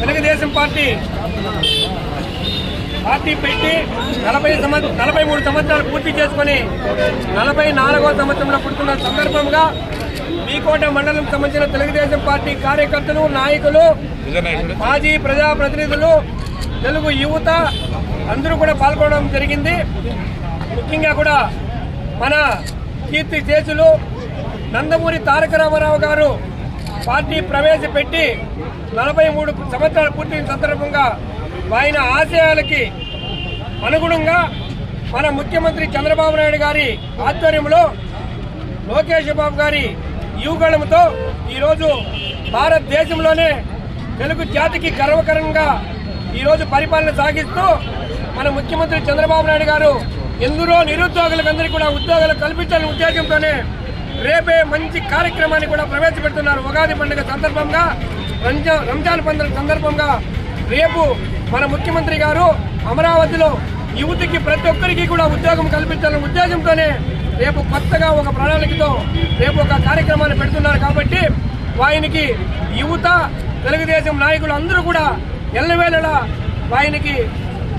Telugu Desam party party పెట్టి నలభై సంవత్సరం నలభై మూడు సంవత్సరాలు పూర్తి చేసుకొని నలభై నాలుగో సంవత్సరంలో పుడుతున్న సందర్భంగా మీకోట మండలం సంబంధించిన తెలుగుదేశం పార్టీ కార్యకర్తలు నాయకులు మాజీ ప్రజాప్రతినిధులు తెలుగు యువత అందరూ కూడా పాల్గొనడం జరిగింది. ముఖ్యంగా కూడా మన కీర్తి చేసులు నందమూరి తారక రామారావు గారు పార్టీ ప్రవేశపెట్టి నలభై మూడు సంవత్సరాలు పూర్తి సందర్భంగా ఆయన ఆశయాలకి అనుగుణంగా మన ముఖ్యమంత్రి చంద్రబాబు నాయుడు గారి ఆధ్వర్యంలో లోకేష్ బాబు గారి యువగళంతో ఈరోజు భారతదేశంలోనే తెలుగు జాతికి గర్వకరంగా ఈరోజు పరిపాలన సాగిస్తూ మన ముఖ్యమంత్రి చంద్రబాబు నాయుడు గారు ఎందరో నిరుద్యోగులకందరికీ కూడా ఉద్యోగాలు కల్పించాలనే ఉద్దేశంతోనే రేపే మంచి కార్యక్రమాన్ని కూడా ప్రవేశపెడుతున్నారు. ఉగాది పండుగ సందర్భంగా రంజా రంజాన్ పండుగ సందర్భంగా రేపు మన ముఖ్యమంత్రి గారు అమరావతిలో యువతికి ప్రతి ఒక్కరికి కూడా ఉద్యోగం కల్పించాలనే ఉద్దేశంతోనే రేపు కొత్తగా ఒక ప్రణాళికతో రేపు ఒక కార్యక్రమాన్ని పెడుతున్నారు. కాబట్టి వాయనికి యువత తెలుగుదేశం నాయకులు అందరూ కూడా ఎల్లవేళలా వాయనికి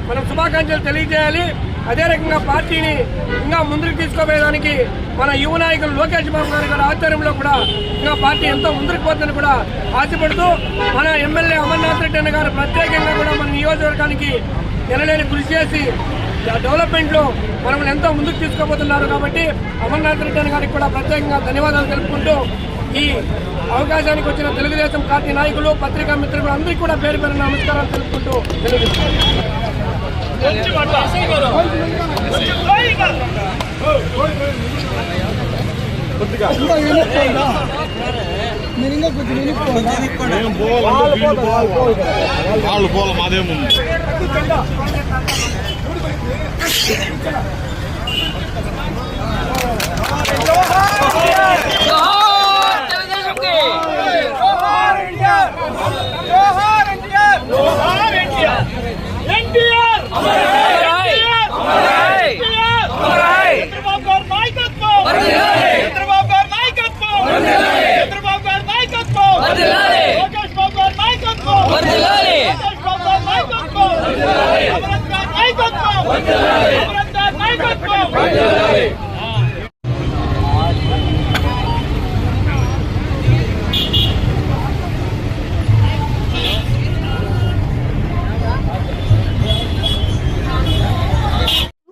మనం శుభాకాంక్షలు తెలియజేయాలి. అదే రకంగా పార్టీని ఇంకా ముందుకు తీసుకుపోయేదానికి మన యువ నాయకులు లోకేష్ బాబు గారి గారి ఆధ్వర్యంలో కూడా ఇంకా పార్టీ ఎంతో ముందుకు పోతుందని కూడా ఆశపడుతూ మన ఎమ్మెల్యే అమర్నాథ్ రెడ్డి అన్న గారు ప్రత్యేకంగా కూడా మన నియోజకవర్గానికి ఎనలేని కృషి చేసి డెవలప్మెంట్లో మనల్ని ఎంతో ముందుకు తీసుకుపోతున్నారు కాబట్టి అమర్నాథ్ రెడ్డి అన్న గారికి కూడా ప్రత్యేకంగా ధన్యవాదాలు తెలుపుకుంటూ ఈ అవకాశానికి వచ్చిన తెలుగుదేశం పార్టీ నాయకులు పత్రికా మిత్రులు అందరికీ కూడా పేరు పేరు నమస్కారాలు తెలుపుకుంటూ తెలుగుదేశం వీళ్ళు పోవాలి వాళ్ళు అమరత్ గారి